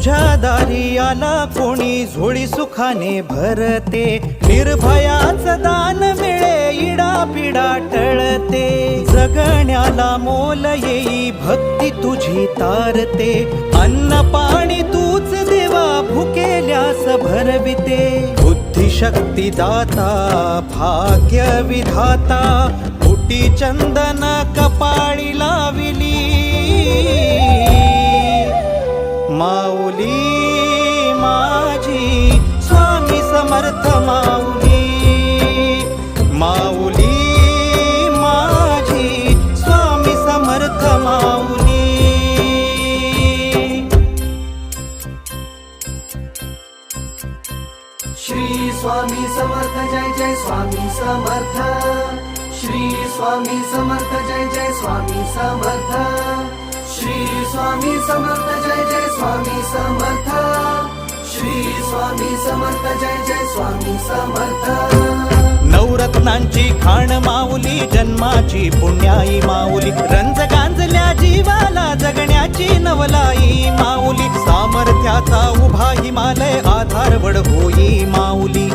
तुझ्या दारी आला कोणी झोळी सुखाने भरते. निर्भयाच दान मिळे इडा पिडा टळते. जगण्याला मोल येई भक्ती तुझी तारते. अन्न पाणी तूच देवा भुकेल्यास भरविते. बुद्धिशक्ती दाता भाग्य विधाता कोटी चंदन कपाळीला समर्थ माऊली माऊली माझी स्वामी समर्थ माऊली श्री स्वामी समर्थ जय जय स्वामी समर्थ. श्री स्वामी समर्थ जय जय स्वामी समर्थ. श्री स्वामी समर्थ जय जय स्वामी समर्थ. स्वामी समर्थ जय जय स्वामी समर्थ. नवरत्नांची खाण माऊली जन्माची पुण्याई माऊली. रंज गांजल्या जीवाला जगण्याची नवलाई माऊली. सामर्थ्याचा उभा हिमालय आधार वड होई माऊली.